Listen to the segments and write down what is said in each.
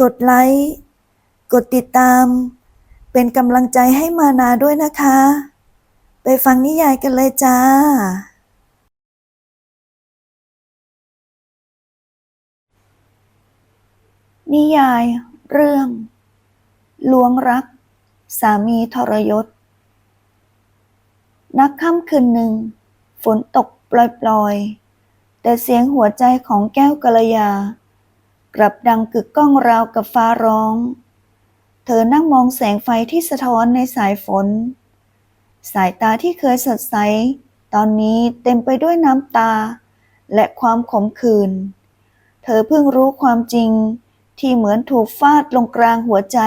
กดไลค์ กดติดตาม เป็นกำลังใจให้มานาด้วยนะคะ ไปฟังนิยายกันเลยจ้า นิยาย เรื่อง ลวงรัก สามีทรยศ นักค่ำคืนหนึ่ง ฝนตกปล่อยๆ แต่เสียงหัวใจของแก้วกัลยา กลับดังกึกก้องราวกับฟ้าร้อง เธอนั่งมองแสงไฟที่สะท้อนในสายฝน สายตาที่เคยสดใส ตอนนี้เต็มไปด้วยน้ำตา และความขมขื่นเธอเพิ่งรู้ความจริงที่เหมือนถูกฟาดลงกลางหัวใจ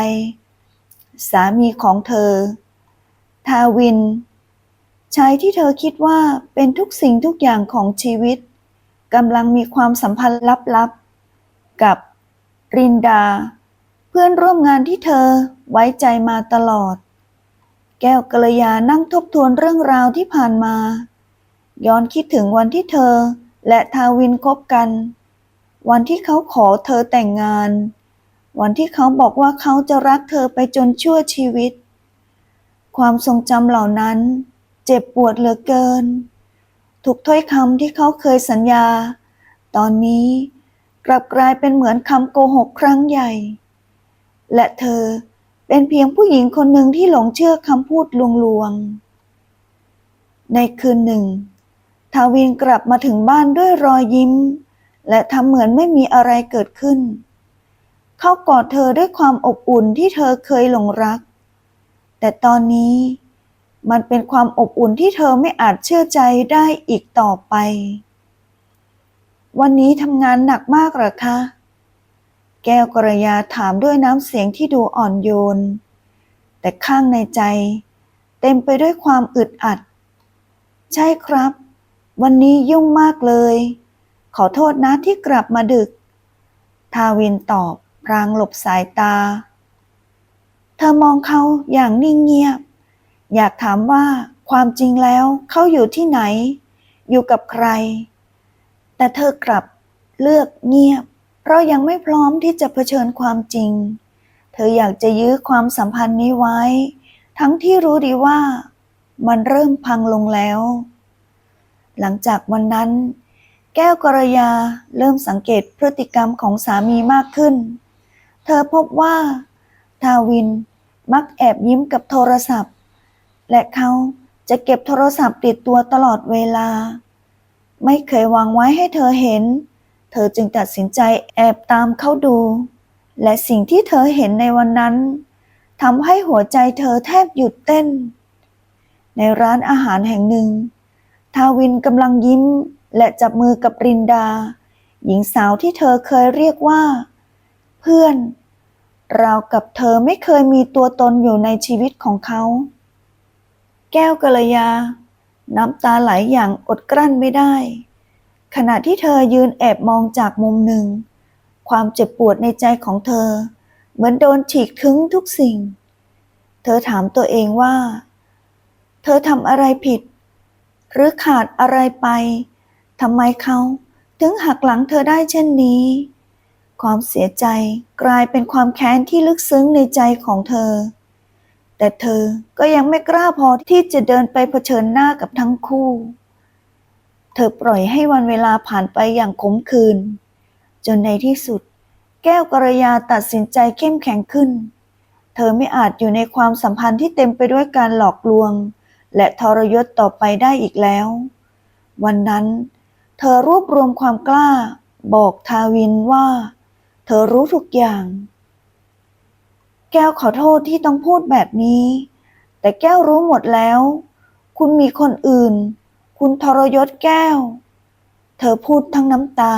สามีของเธอ ทาวิน ชายที่เธอคิดว่าเป็นทุกสิ่งทุกอย่างของชีวิตกำลังมีความสัมพันธ์ลับๆ กับรินดา เพื่อนร่วมงานที่เธอไว้ใจมาตลอด แก้วกัลยานั่งทบทวนเรื่องราวที่ผ่านมา ย้อนคิดถึงวันที่เธอและทาวินคบกัน วันที่เขาขอเธอแต่งงาน วันที่เขาบอกว่าเขาจะรักเธอไปจนชั่วชีวิต ความทรงจำเหล่านั้น เจ็บปวดเหลือเกินทุกถ้อยคำที่เขาเคยสัญญา ตอนนี้ กลับกลายเป็นเหมือนคำโกหกครั้งใหญ่ และเธอเป็นเพียงผู้หญิงคนหนึ่งที่หลงเชื่อคำพูดลวงๆ ในคืนหนึ่ง ทาวินกลับมาถึงบ้านด้วยรอยยิ้ม และทำเหมือนไม่มีอะไรเกิดขึ้น เขากอดเธอด้วยความอบอุ่นที่เธอเคยหลงรัก แต่ตอนนี้มันเป็นความอบอุ่นที่เธอไม่อาจเชื่อใจได้อีกต่อไป วันนี้ทำงานหนักมากหรอคะ แก้วกระยาถามด้วยน้ำเสียงที่ดูอ่อนโยน แต่ข้างในใจ เต็มไปด้วยความอึดอัด ใช่ครับ วันนี้ยุ่งมากเลย ขอโทษนะที่กลับมาดึก ทาวินตอบพรางหลบสายตา เธอมองเขาอย่างนิ่งเงียบ อยากถามว่าความจริงแล้วเขาอยู่ที่ไหน อยู่กับใคร แต่เธอกลับเลือกเงียบ เพราะยังไม่พร้อมที่จะเผชิญความจริง เธออยากจะยื้อความสัมพันธ์นี้ไว้ ทั้งที่รู้ดีว่า มันเริ่มพังลงแล้ว หลังจากวันนั้น แก้วกระยาเริ่มสังเกตพฤติกรรมของสามีมากขึ้น เธอพบว่า ทาวินมักแอบยิ้มกับโทรศัพท์ และเขาจะเก็บโทรศัพท์ติดตัวตลอดเวลา ไม่เคยวางไว้ให้เธอเห็น เธอจึงตัดสินใจแอบตามเขาดู และสิ่งที่เธอเห็นในวันนั้นทำให้หัวใจเธอแทบหยุดเต้น ในร้านอาหารแห่งหนึ่ง ทาวินกำลังยิ้มและจับมือกับรินดา หญิงสาวที่เธอเคยเรียกว่า เพื่อนราวกับเธอไม่เคยมีตัวตนอยู่ในชีวิตของเขา แก้วกัลยา น้ำตาไหลอย่างอดกลั้นไม่ได้ ขณะที่เธอยืนแอบมองจากมุมหนึ่ง ความเจ็บปวดในใจของเธอ เหมือนโดนฉีกถึงทุกสิ่ง เธอถามตัวเองว่า เธอทำอะไรผิด หรือขาดอะไรไปทำไมเขาถึงหักหลังเธอได้เช่นนี้ ความเสียใจกลายเป็นความแค้นที่ลึกซึ้งในใจของเธอ แต่เธอก็ยังไม่กล้าพอที่จะเดินไปเผชิญหน้ากับทั้งคู่ เธอปล่อยให้วันเวลาผ่านไปอย่างขมขื่นจนในที่สุด แก้วกระยาตัดสินใจเข้มแข็งขึ้น เธอไม่อาจอยู่ในความสัมพันธ์ที่เต็มไปด้วยการหลอกลวง และทรยศต่อไปได้อีกแล้ว วันนั้น เธอรวบรวมความกล้า บอกทาวินว่า เธอรู้ทุกอย่าง แก้วขอโทษที่ต้องพูดแบบนี้ แต่แก้วรู้หมดแล้ว คุณมีคนอื่น คุณทรยศแก้ว เธอพูดทั้งน้ำตา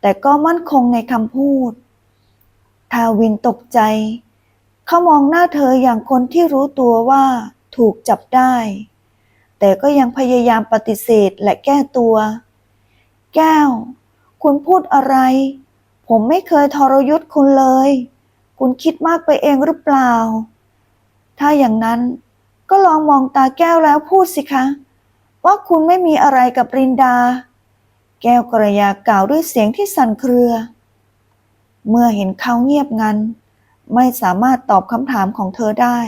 แต่ก็มั่นคงในคำพูด ทาวินตกใจ เขามองหน้าเธออย่างคนที่รู้ตัวว่าถูกจับได้ แต่ก็ยังพยายามปฏิเสธและแก้ตัว แก้ว คุณพูดอะไร ผมไม่เคยทรยศคุณเลย คุณคิดมากไปเองหรือเปล่า ถ้าอย่างนั้นก็ลองมองตาแก้วแล้วพูดสิคะ ว่าคุณไม่มีอะไรกับรินดา แก้วกระยากล่าวด้วยเสียงที่สั่นเครือ เมื่อเห็นเขาเงียบงันไม่สามารถตอบคำถามของเธอได้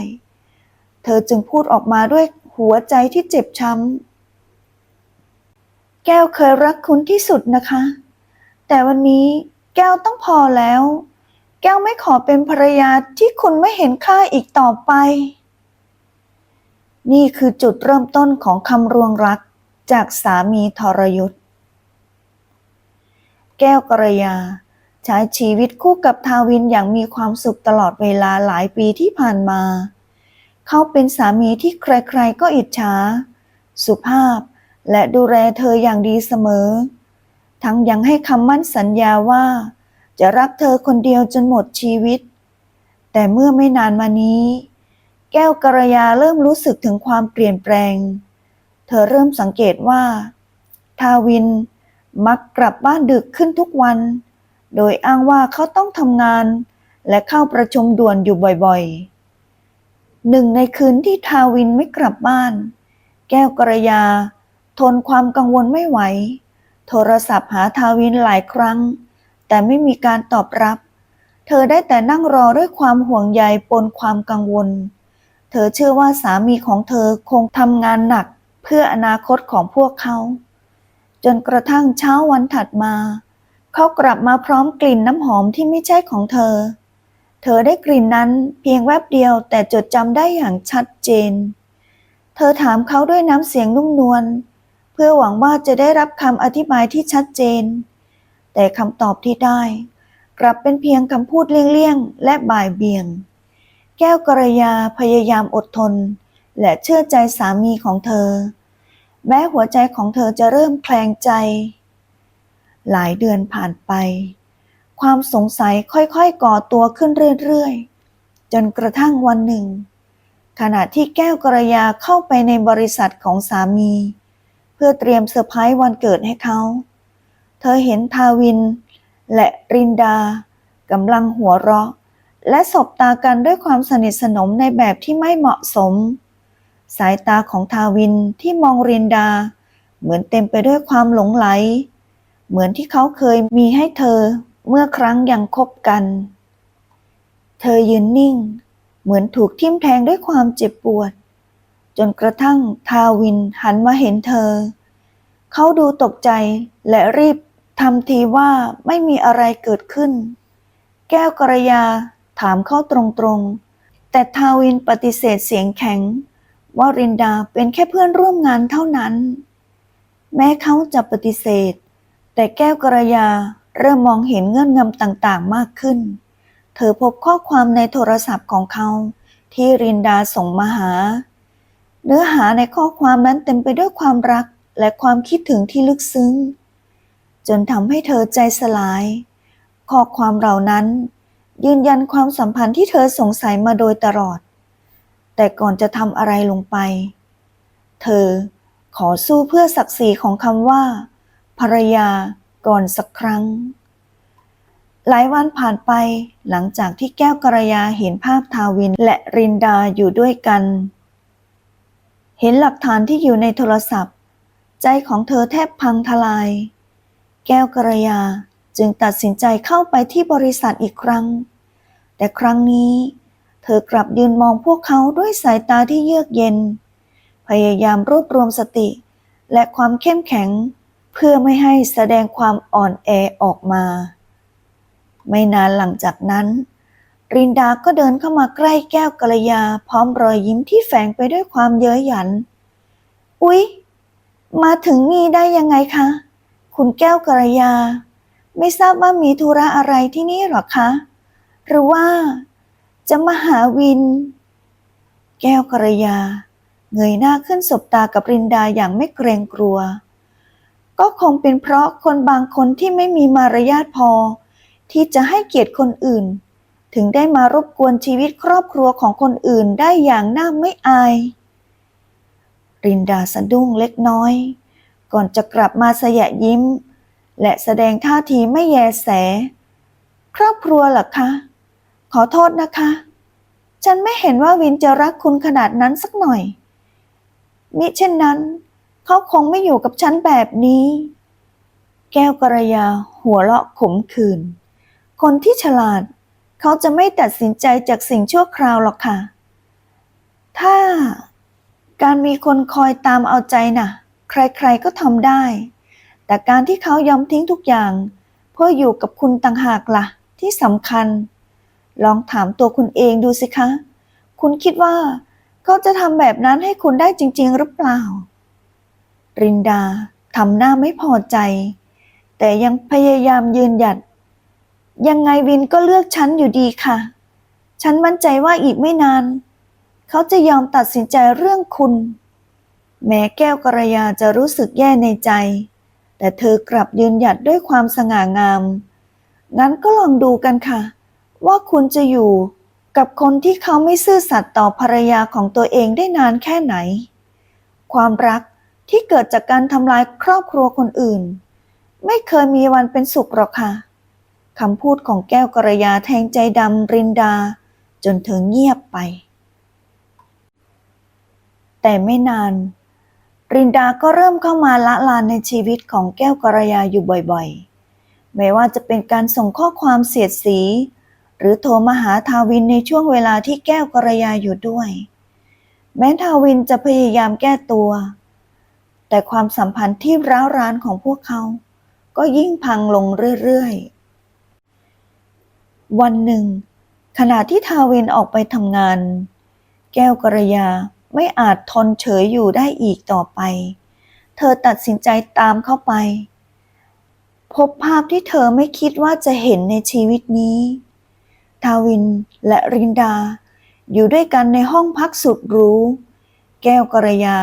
เธอจึงพูดออกมาด้วยหัวใจที่เจ็บช้ำ แก้วเคยรักคุณที่สุดนะคะ แต่วันนี้แก้วต้องพอแล้ว แก้วไม่ขอเป็นภรรยาที่คุณไม่เห็นค่าอีกต่อไป นี่คือจุดเริ่มต้นของคำรวงรักจากสามีทรยศแก้วกระยา ใช้ชีวิตคู่กับทาวินอย่างมีความสุขตลอดเวลาหลายปีที่ผ่านมา เขาเป็นสามีที่ใครๆก็อิจฉา สุภาพและดูแลเธออย่างดีเสมอ ทั้งยังให้คำมั่นสัญญาว่า จะรักเธอคนเดียวจนหมดชีวิต แต่เมื่อไม่นานมานี้ แก้วกระยาเริ่มรู้สึกถึงความเปลี่ยนแปลง เธอเริ่มสังเกตว่า ทาวินมักกลับบ้านดึกขึ้นทุกวัน โดยอ้างว่าเขาต้องทำงาน และเข้าประชุมด่วนอยู่บ่อยๆ หนึ่งในคืนที่ทาวินไม่กลับบ้าน แก้วกระยา ทนความกังวลไม่ไหว โทรศัพท์หาทาวินหลายครั้ง แต่ไม่มีการตอบรับ เธอได้แต่นั่งรอด้วยความห่วงใยปนความกังวล เธอเชื่อว่าสามีของเธอคงทำงานหนักเพื่ออนาคตของพวกเขา จนกระทั่งเช้าวันถัดมา เขากลับมาพร้อมกลิ่นน้ำหอมที่ไม่ใช่ของเธอ เธอได้กลิ่นนั้นเพียงแวบเดียวแต่จดจำได้อย่างชัดเจน เธอถามเขาด้วยน้ำเสียงนุ่มนวลเพื่อหวังว่าจะได้รับคำอธิบายที่ชัดเจน แต่คำตอบที่ได้ กลับเป็นเพียงคำพูดเลี่ยงๆ และบ่ายเบี่ยง แก้วกระยาพยายามอดทน และเชื่อใจสามีของเธอ แม้หัวใจของเธอจะเริ่มแคลงใจ หลายเดือนผ่านไป ความสงสัยค่อยๆก่อตัวขึ้นเรื่อยๆ จนกระทั่งวันหนึ่ง ขณะที่แก้วกระยาเข้าไปในบริษัทของสามี เพื่อเตรียมเซอร์ไพรส์วันเกิดให้เขา เธอเห็นทาวิน และรินดากำลังหัวเราะ และสบตากันด้วยความสนิทสนมในแบบที่ไม่เหมาะสม สายตาของทาวินที่มองรินดา เหมือนเต็มไปด้วยความหลงไหล เหมือนที่เขาเคยมีให้เธอเมื่อครั้งยังคบกัน เธอยืนนิ่ง เหมือนถูกทิ่มแทงด้วยความเจ็บปวด จนกระทั่งทาวินหันมาเห็นเธอ เขาดูตกใจและรีบ ทำทีว่าไม่มีอะไรเกิดขึ้น แก้วกระยาถามเข้าตรงๆ แต่ทาวินปฏิเสธเสียงแข็ง ว่ารินดาเป็นแค่เพื่อนร่วมงานเท่านั้น แม้เขาจะปฏิเสธ แต่แก้วกระยาเริ่มมองเห็นเงื่อนงำต่างๆมากขึ้น เธอพบข้อความในโทรศัพท์ของเขา ที่รินดาส่งมาหา เนื้อหาในข้อความนั้นเต็มไปด้วยความรักและความคิดถึงที่ลึกซึ้ง จนทำให้เธอใจสลาย ข้อความเหล่านั้น ยืนยันความสัมพันธ์ที่เธอสงสัยมาโดยตลอด แต่ก่อนจะทำอะไรลงไป เธอขอสู้เพื่อศักดิ์ศรีของคำว่า ภรรยาก่อนสักครั้ง หลายวันผ่านไปหลังจากที่แก้วกระยาเห็นภาพทาวินและรินดาอยู่ด้วยกัน เห็นหลักฐานที่อยู่ในโทรศัพท์ ใจของเธอแทบพังทลาย แก้วกระยาจึงตัดสินใจเข้าไปที่บริษัทอีกครั้ง แต่ครั้งนี้ เธอกลับยืนมองพวกเขาด้วยสายตาที่เยือกเย็น พยายามรวบรวมสติ และความเข้มแข็ง เพื่อไม่ให้แสดงความอ่อนแอออกมา ไม่นานหลังจากนั้น รินดาก็เดินเข้ามาใกล้แก้วกระยา พร้อมรอยยิ้มที่แฝงไปด้วยความเย้ยหยัน อุ๊ย มาถึงนี่ได้ยังไงคะ คุณแก้วกระยา ไม่ทราบว่ามีธุระอะไรที่นี่หรอคะ หรือว่า จะมาหาวิน แก้วกระยา เงยหน้าขึ้นสบตากับรินดาอย่างไม่เกรงกลัว ก็คงเป็นเพราะคนบางคนที่ไม่มีมารยาทพอ ที่จะให้เกียรติคนอื่น ถึงได้มารบกวนชีวิตครอบครัวของคนอื่นได้อย่างน่าไม่อาย รินดาสะดุ้งเล็กน้อย ก่อนจะกลับมาสยะยิ้ม และแสดงท่าทีไม่แยแส ครอบครัวหรอคะ ขอโทษนะคะ ฉันไม่เห็นว่าวินจะรักคุณขนาดนั้นสักหน่อย มิเช่นนั้น เขาคงไม่อยู่กับฉันแบบนี้ แก้วกระยาหัวเราะขมขื่นคนที่ฉลาด เขาจะไม่ตัดสินใจจากสิ่งชั่วคราวหรอกค่ะ ถ้าการมีคนคอยตามเอาใจน่ะ ใครๆก็ทำได้ แต่การที่เขายอมทิ้งทุกอย่าง เพื่ออยู่กับคุณต่างหากล่ะ ที่สำคัญ ลองถามตัวคุณเองดูสิคะ คุณคิดว่า เขาจะทำแบบนั้นให้คุณได้จริง ๆ หรือเปล่า รินดาทำหน้าไม่พอใจ แต่ยังพยายามยืนหยัด ยังไงวินก็เลือกฉันอยู่ดีค่ะ ฉันมั่นใจว่าอีกไม่นาน เขาจะยอมตัดสินใจเรื่องคุณ แม้แก้วกระยาจะรู้สึกแย่ในใจ แต่เธอกลับยืนหยัดด้วยความสง่างาม งั้นก็ลองดูกันค่ะ ว่าคุณจะอยู่กับคนที่เขาไม่ซื่อสัตย์ต่อภรรยาของตัวเองได้นานแค่ไหน ความรักที่เกิดจากการทำลายครอบครัวคนอื่น ไม่เคยมีวันเป็นสุขหรอกค่ะคำพูดของแก้วกระยาแทงใจดำรินดา จนเธอเงียบไป แต่ไม่นาน รินดาก็เริ่มเข้ามาละลานในชีวิตของแก้วกระยาอยู่บ่อยๆ ไม่ว่าจะเป็นการส่งข้อความเสียดสี หรือโทรมาหาทาวินในช่วงเวลาที่แก้วกระยาอยู่ด้วย แม้ทาวินจะพยายามแก้ตัว แต่ความสัมพันธ์ที่ร้าวรานของพวกเขา ก็ยิ่งพังลงเรื่อยๆ วันหนึ่ง ขณะที่ทาวินออกไปทำงาน แก้วกระยา ไม่อาจทนเฉยอยู่ได้อีกต่อไป เธอตัดสินใจตามเข้าไป พบภาพที่เธอไม่คิดว่าจะเห็นในชีวิตนี้ ทาวินและรินดา อยู่ด้วยกันในห้องพักสุดหรู แก้วกระยา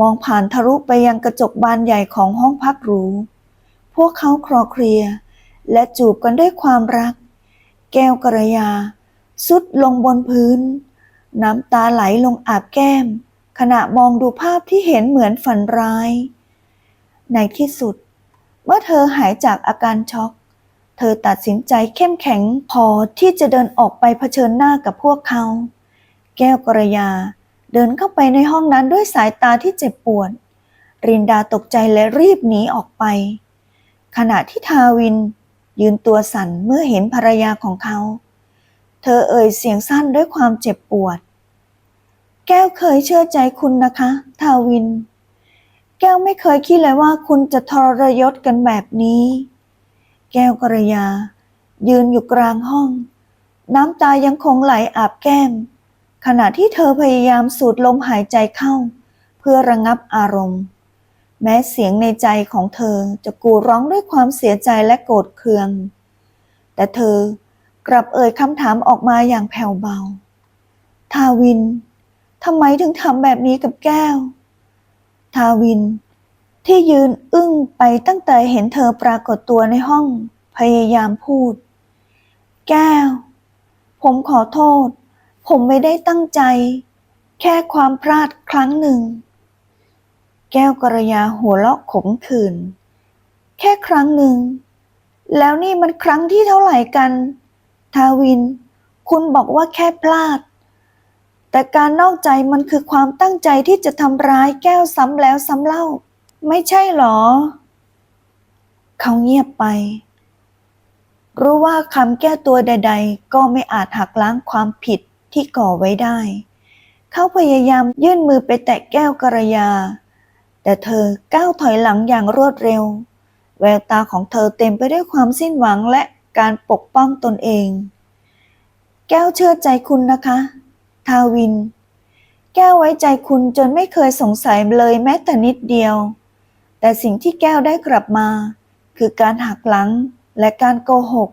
มองผ่านทะลุไปยังกระจกบานใหญ่ของห้องพักหรู พวกเขาคลอเคลียและจูบกันด้วยความรัก แก้วกระยาสุดลงบนพื้น น้ำตาไหลลงอาบแก้ม ขณะมองดูภาพที่เห็นเหมือนฝันร้าย ในที่สุด เมื่อเธอหายจากอาการช็อก เธอตัดสินใจเข้มแข็งพอที่จะเดินออกไปเผชิญหน้ากับพวกเขา แก้วกระยา เดินเข้าไปในห้องนั้นด้วยสายตาที่เจ็บปวด รินดาตกใจและรีบหนีออกไป ขณะที่ทาวิน ยืนตัวสั่นเมื่อเห็นภรรยาของเขา เธอเอ่ยเสียงสั้นด้วยความเจ็บปวด แก้วเคยเชื่อใจคุณนะคะ ทาวิน แก้วไม่เคยคิดเลยว่าคุณจะทรยศกันแบบนี้ แก้วกระยา ยืนอยู่กลางห้อง น้ำตายังคงไหลอาบแก้ม ขณะที่เธอพยายามสูดลมหายใจเข้า เพื่อระงับอารมณ์ แม้เสียงในใจของเธอจะกูร้องด้วยความเสียใจและโกรธเคือง แต่เธอ กลับเอ่ยคำถามออกมาอย่างแผ่วเบา ทาวิน ทำไมถึงทำแบบนี้กับแก้ว ทาวิน ที่ยืนอึ้งไปตั้งแต่เห็นเธอปรากฏตัวในห้อง พยายามพูด แก้ว ผมขอโทษ ผมไม่ได้ตั้งใจ แค่ความพลาดครั้งหนึ่ง แก้วกระยาหัวเราะขมขื่น แค่ครั้งหนึ่ง แล้วนี่มันครั้งที่เท่าไหร่กัน ทาวิน คุณบอกว่าแค่พลาด แต่การนอกใจมันคือความตั้งใจที่จะทำร้ายแก้วซ้ำแล้วซ้ำเล่า ไม่ใช่หรอ เขาเงียบไป รู้ว่าคำแก้ตัวใด ๆ ก็ไม่อาจหักล้างความผิดที่ก่อไว้ได้ เขาพยายามยื่นมือไปแตะแก้วกระยา แต่เธอก้าวถอยหลังอย่างรวดเร็ว แววตาของเธอเต็มไปด้วยความสิ้นหวังและ การปกป้องตนเอง แก้วเชื่อใจคุณนะคะ ทาวิน แก้วไว้ใจคุณจนไม่เคยสงสัยเลยแม้แต่นิดเดียว แต่สิ่งที่แก้วได้กลับมา คือการหักหลังและการโกหก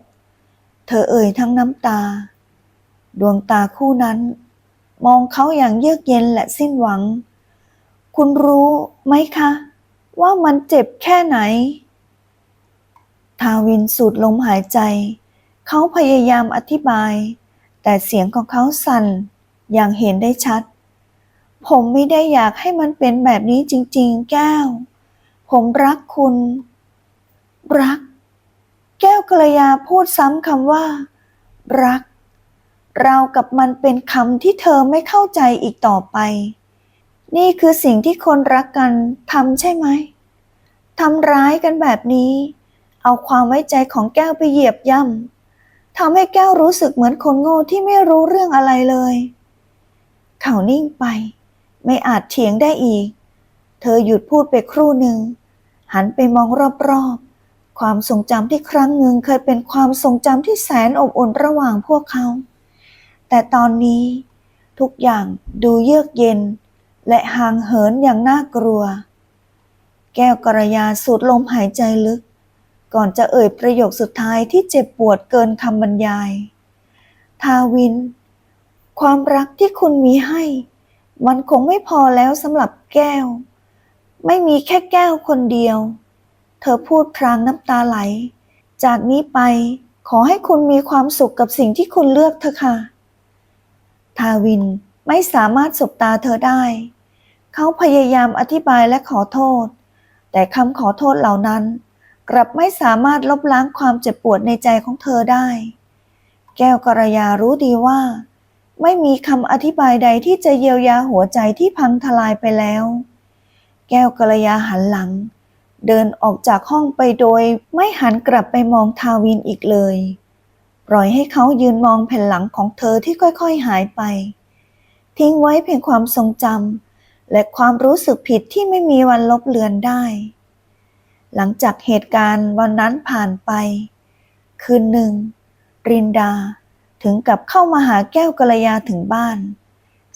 เธอเอ่ยทั้งน้ำตา ดวงตาคู่นั้น มองเขาอย่างเยือกเย็นและสิ้นหวัง คุณรู้ไหมคะ ว่ามันเจ็บแค่ไหน ทาวินสูดลมหายใจ เขาพยายามอธิบาย แต่เสียงของเขาสั่นอย่างเห็นได้ชัด ผมไม่ได้อยากให้มันเป็นแบบนี้จริง ๆ แก้ว ผมรักคุณ รัก แก้วกระยาพูดซ้ำคำว่า รัก เรากับมันเป็นคำที่เธอไม่เข้าใจอีกต่อไป นี่คือสิ่งที่คนรักกันทำใช่ไหมทำร้ายกันแบบนี้ เอาความไว้ใจของแก้วไปเหยียบย่ำทำให้แก้วรู้สึกเหมือนคนโง่ที่ไม่รู้เรื่องอะไรเลย เขานิ่งไป ไม่อาจเถียงได้อีก เธอหยุดพูดไปครู่หนึ่ง หันไปมองรอบๆ ความทรงจำที่ครั้งหนึ่งเคยเป็นความทรงจำที่แสนอบอุ่นระหว่างพวกเขา แต่ตอนนี้ทุกอย่างดูเยือกเย็น และห่างเหินอย่างน่ากลัว แก้วกระยาสูดลมหายใจลึก ก่อนจะเอ่ยประโยคสุดท้ายที่เจ็บปวดเกินคำบรรยาย ทาวิน ความรักที่คุณมีให้ มันคงไม่พอแล้วสำหรับแก้ว ไม่มีแค่แก้วคนเดียว เธอพูดพรางน้ำตาไหล จากนี้ไปขอให้คุณมีความสุขกับสิ่งที่คุณเลือกเถอะค่ะ ทาวินไม่สามารถสบตาเธอได้ เขาพยายามอธิบายและขอโทษ แต่คำขอโทษเหล่านั้น กลับไม่สามารถลบล้างความเจ็บปวดในใจของเธอได้ แก้วกระยารู้ดีว่า ไม่มีคำอธิบายใดที่จะเยียวยาหัวใจที่พังทลายไปแล้ว แก้วกระยาหันหลัง เดินออกจากห้องไปโดย ไม่หันกลับไปมองทาวินอีกเลย ปล่อยให้เขายืนมองแผ่นหลังของเธอที่ค่อยๆหายไป ทิ้งไว้เพียงความทรงจำและความรู้สึกผิดที่ไม่มีวันลบเลือนได้ หลังจากเหตุการณ์วันนั้นผ่านไป คืนหนึ่ง รินดาถึงกับเข้ามาหาแก้วกัลยาถึงบ้าน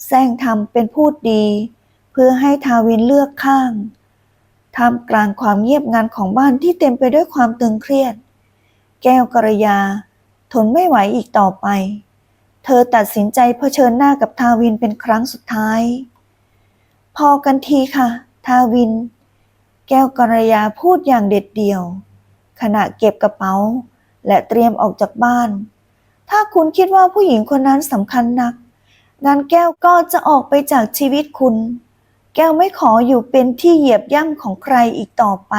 แซงทำเป็นพูดดี เพื่อให้ทาวินเลือกข้างท่ามกลางความเงียบงันของบ้านที่เต็มไปด้วยความตึงเครียด แก้วกระยา ทนไม่ไหวอีกต่อไป เธอตัดสินใจเผชิญหน้ากับทาวินเป็นครั้งสุดท้าย พอกันทีค่ะ ทาวิน แก้วกระยาพูดอย่างเด็ดเดี่ยว ขณะเก็บกระเป๋า และเตรียมออกจากบ้าน ถ้าคุณคิดว่าผู้หญิงคนนั้นสำคัญนักงั้นแก้วก็จะออกไปจากชีวิตคุณ แก้วไม่ขออยู่เป็นที่เหยียบย่ำของใครอีกต่อไป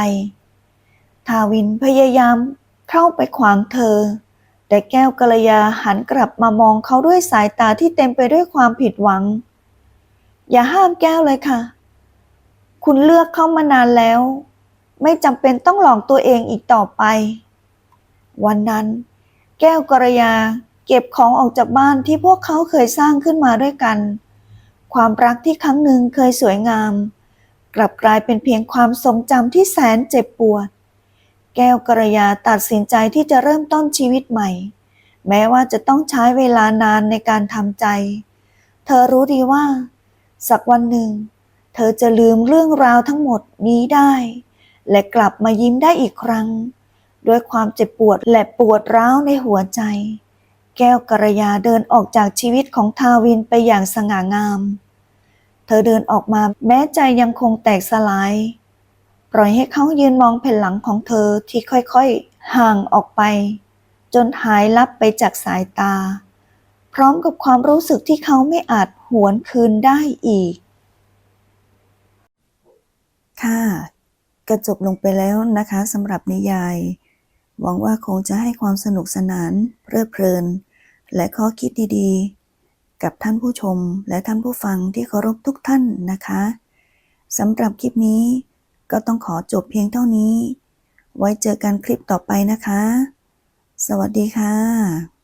ทาวินพยายามเข้าไปขวางเธอ แต่แก้วกัลยาหันกลับมามองเขาด้วยสายตาที่เต็มไปด้วยความผิดหวัง อย่าห้ามแก้วเลยค่ะ คุณเลือกเข้ามานานแล้ว ไม่จำเป็นต้องหลอกตัวเองอีกต่อไป วันนั้น แก้วกระยาเก็บของออกจากบ้านที่พวกเขาเคยสร้างขึ้นมาด้วยกัน ความรักที่ครั้งหนึ่งเคยสวยงาม กลับกลายเป็นเพียงความทรงจำที่แสนเจ็บปวด แก้วกระยาตัดสินใจที่จะเริ่มต้นชีวิตใหม่ แม้ว่าจะต้องใช้เวลานานในการทำใจ เธอรู้ดีว่า สักวันหนึ่ง ธอจะลืมเรื่องราวทั้งหมดนี้ได้ และกลับมายิ้มได้อีกครั้ง ด้วยความเจ็บปวดและปวดร้าวในหัวใจ แก้วกระยาเดินออกจากชีวิตของทาวินไปอย่างสง่างาม เธอเดินออกมาแม้ใจยังคงแตกสลาย ปล่อยให้เขายืนมองแผ่นหลังของเธอที่ค่อยๆ ห่างออกไป จนหายลับไปจากสายตา พร้อมกับความรู้สึกที่เขาไม่อาจหวนคืนได้อีก ค่ะก็จบลงไปแล้วนะคะสำหรับนิยาย หวังว่าคงจะให้ความสนุกสนานเพลิดเพลิน และข้อคิดดีๆ กับท่านผู้ชมและท่านผู้ฟังที่เคารพทุกท่านนะคะสำหรับคลิปนี้ก็ต้องขอจบเพียงเท่านี้ ไว้เจอกันคลิปต่อไปนะคะ สวัสดีค่ะ